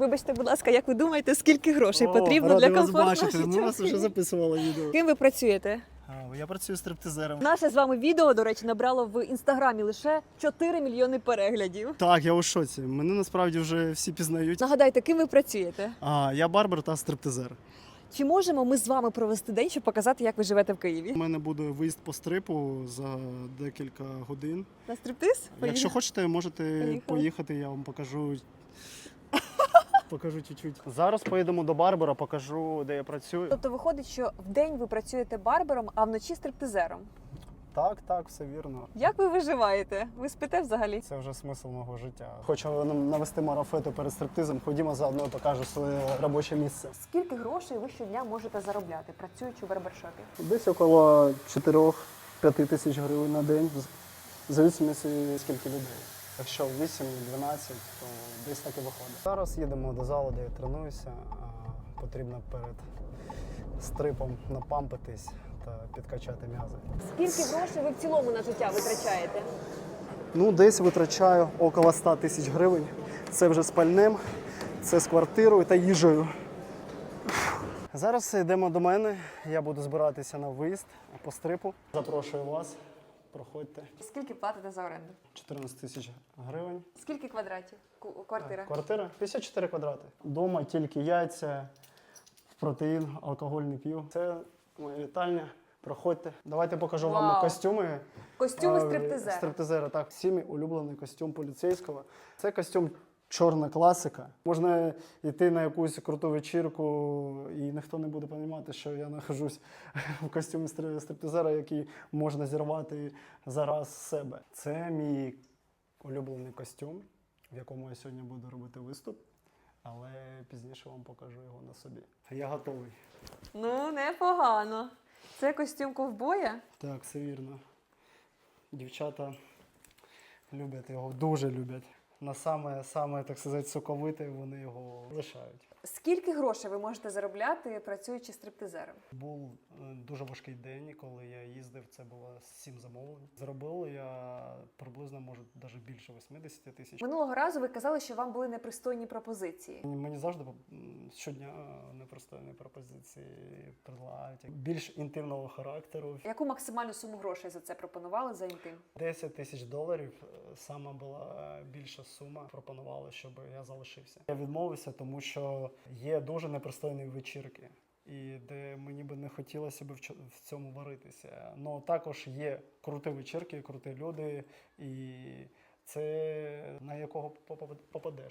Вибачте, будь ласка, як ви думаєте, скільки грошей О, потрібно для вас комфортного бачити. життя? Ми вас вже записували відео. Ким ви працюєте? Я працюю стриптизером. Наше з вами відео, до речі, набрало в інстаграмі лише 4 мільйони переглядів. Так, я у шоці. Мене насправді вже всі пізнають. Нагадайте, ким ви працюєте? А, я барбер та стриптизер. Чи можемо ми з вами провести день, щоб показати, як ви живете в Києві? У мене буде виїзд по стрипу за декілька годин. На стриптиз? Якщо хочете, можете Поїхали. поїхати, я вам покажу. Покажу чуть-чуть. Зараз поїдемо до барбера, покажу, де я працюю. Тобто виходить, що в день ви працюєте барбером, а вночі стриптизером. Так, так, все вірно. Як ви виживаєте? Ви спите взагалі? Це вже смисл мого життя. Хочу нам навести марафету перед стриптизом. Ходімо заодно покажу своє робоче місце. Скільки грошей ви щодня можете заробляти, працюючи в барбершопі? Десь около 4-5 тисяч гривень на день, в зависимості скільки людей. Якщо 8-12, то десь так і виходить. Зараз їдемо до залу, де я тренуюся. Потрібно перед стрипом напампитись та підкачати м'язи. Скільки грошей ви в цілому на життя витрачаєте? Ну, десь витрачаю около 100 тисяч гривень. Це вже з пальним, це з квартирою та їжею. Зараз йдемо до мене. Я буду збиратися на виїзд по стрипу. Запрошую вас. Проходьте. Скільки платите за оренду? 14 тисяч гривень. Скільки квадратів? Ку- Квартира? Квартира 54 квадрати. Дома тільки яйця, протеїн, алкоголь не п'ю. Це моя вітальня. Проходьте. Давайте покажу вам костюми. Костюми А, стриптизера. Стриптизера, так. Всім улюблений костюм поліцейського. Це костюм чорна класика. Можна йти на якусь круту вечірку, і ніхто не буде розуміти, що я нахожусь в костюмі стри- стриптизера, який можна зірвати зараз з себе. Це мій улюблений костюм, в якому я сьогодні буду робити виступ. Але пізніше вам покажу його на собі. Я готовий. Ну, непогано. Це костюм ковбоя. Так, все вірно. Дівчата люблять його, дуже люблять. На саме, саме, так сказати, соковите вони його лишають. Скільки грошей ви можете заробляти, працюючи стриптизером? Був е, дуже важкий день, коли я їздив, це було сім замовлень. Заробив я приблизно, може, навіть більше 80 тисяч. Минулого разу ви казали, що вам були непристойні пропозиції. Мені- Мені завжди щодня е, непристойні пропозиції предлагають. Більш інтимного характеру. Яку максимальну суму грошей за це пропонували за інтим? 10 тисяч доларів е, сама була більша сума. Пропонували, щоб я залишився. Я відмовився, тому що є дуже непристойні вечірки. І де мені би не хотілося б в цьому варитися. Ну також є круті вечірки, круті люди, і це на якого попадеш.